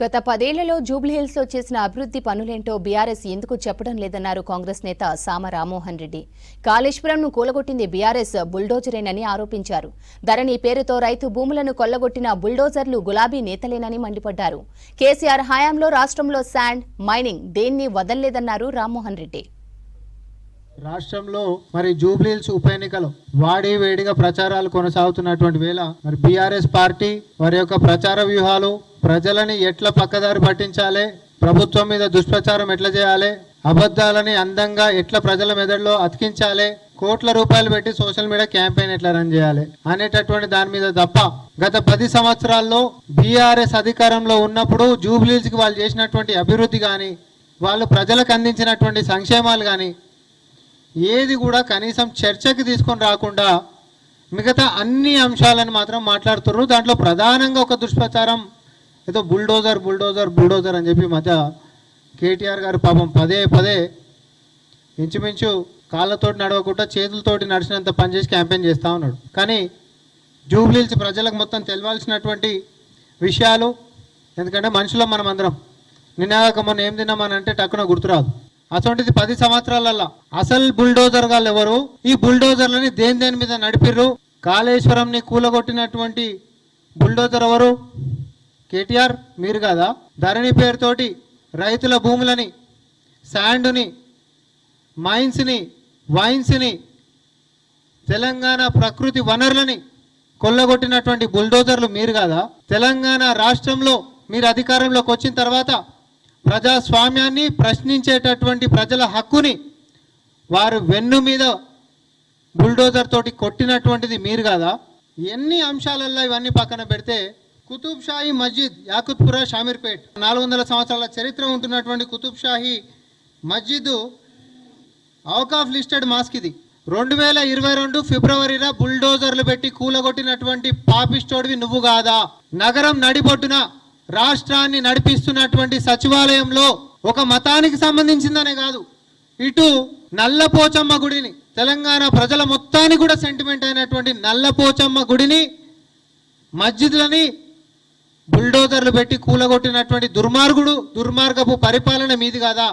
గత పదేళ్ళలో జూబ్లీహిల్స్లో చేసిన అభివృద్ధి పనులేంటో బీఆర్ఎస్ ఎందుకు చెప్పడం లేదన్నారు కాంగ్రెస్ నేత సామ రామ్మోహన్ రెడ్డి. కాళేశ్వరంను కూలగొట్టింది బీఆర్ఎస్ బుల్డోజరేనని ఆరోపించారు. ధరణి పేరుతో రైతు భూములను కొల్లగొట్టిన బుల్డోజర్లు గులాబీ నేతలేనని మండిపడ్డారు. కేసీఆర్ హయాంలో రాష్ట్రంలో శాండ్ మైనింగ్ దేన్ని వదల్లేదన్నారు రామ్మోహన్ రెడ్డి. రాష్ట్రంలో మరి జూబ్లీహిల్స్ ఉప ఎన్నికలు వాడి వేడిగా ప్రచారాలు కొనసాగుతున్నటువంటి వేళ మరి బీఆర్ఎస్ పార్టీ వారి యొక్క ప్రచార వ్యూహాలు ప్రజలని ఎట్లా పక్కదారి పట్టించాలి? ప్రభుత్వం మీద దుష్ప్రచారం ఎట్లా చేయాలి? అబద్ధాలని అందంగా ఎట్లా ప్రజల మెదడులో అతికించాలి? కోట్ల రూపాయలు పెట్టి సోషల్ మీడియా క్యాంపెయిన్ ఎట్లా రన్ చేయాలి? అనేటటువంటి దాని మీద తప్ప గత పది సంవత్సరాల్లో బీఆర్ఎస్ అధికారంలో ఉన్నప్పుడు జూబ్లీహిల్స్కి వాళ్ళు చేసినటువంటి అభివృద్ధి కానీ వాళ్ళు ప్రజలకు అందించినటువంటి సంక్షేమాలు కానీ ఏది కూడా కనీసం చర్చకి తీసుకొని రాకుండా మిగతా అన్ని అంశాలను మాత్రం మాట్లాడుతున్నారు దాంట్లో ప్రధానంగా ఒక దుష్ప్రచారం ఏదో బుల్డోజర్ బుల్డోజర్ బుల్డోజర్ అని చెప్పి మధ్య కేటీఆర్ గారు పాపం పదే పదే ఇంచుమించు కాళ్ళతోటి నడవకుండా చేతులతోటి నడిచినంత పనిచేసి క్యాంపెయిన్ చేస్తూ ఉన్నాడు. కానీ జూబ్లీల్స్ ప్రజలకు మొత్తం తెలవాల్సినటువంటి విషయాలు ఎందుకంటే మనుషులం మనం అందరం నిన్నగాక మొన్న ఏం తిన్నామని అంటే టక్కున గుర్తురాదు. అటువంటిది పది సంవత్సరాలల్లా. అసలు బుల్డోజర్ గాళ్ళు ఎవరు? ఈ బుల్డోజర్లని దేని దేని మీద నడిపిర్రు? కాళేశ్వరంని కూలగొట్టినటువంటి బుల్డోజర్ ఎవరు? కేటీఆర్ మీరు కదా? ధరణి పేరుతోటి రైతుల భూములని శాండుని మైన్స్ని వైన్స్ని తెలంగాణ ప్రకృతి వనరులని కొల్లగొట్టినటువంటి బుల్డోజర్లు మీరు కాదా? తెలంగాణ రాష్ట్రంలో మీరు అధికారంలోకి వచ్చిన తర్వాత ప్రజాస్వామ్యాన్ని ప్రశ్నించేటటువంటి ప్రజల హక్కుని వారు వెన్ను మీద బుల్డోజర్ తోటి కొట్టినటువంటిది మీరు కాదా? ఎన్ని అంశాలల్లో ఇవన్నీ పక్కన పెడితే కుతుబ్ షాహీ మస్జిద్ యాకుత్పురా షామీర్పేట్ నాలుగు వందల సంవత్సరాల చరిత్ర ఉంటున్నటువంటి కుతుబ్ షాహీ మస్జిద్ అవకాఫ్ లిస్టెడ్ మాస్క్ ఇది. రెండు వేల ఇరవై రెండు ఫిబ్రవరిలో బుల్డోజర్లు పెట్టి కూలగొట్టినటువంటి పాపిస్టోడివి నువ్వు కాదా? నగరం నడిబొట్టున రాష్ట్రాన్ని నడిపిస్తున్నటువంటి సచివాలయంలో ఒక మతానికి సంబంధించిందనే కాదు. ఇటు నల్లపోచమ్మ గుడిని తెలంగాణ ప్రజల మొత్తానికి కూడా సెంటిమెంట్ అయినటువంటి నల్లపోచమ్మ గుడిని మస్జిద్లని బుల్డోజర్లు పెట్టి కూలగొట్టినటువంటి దుర్మార్గుడు దుర్మార్గపు పరిపాలన మీది కదా?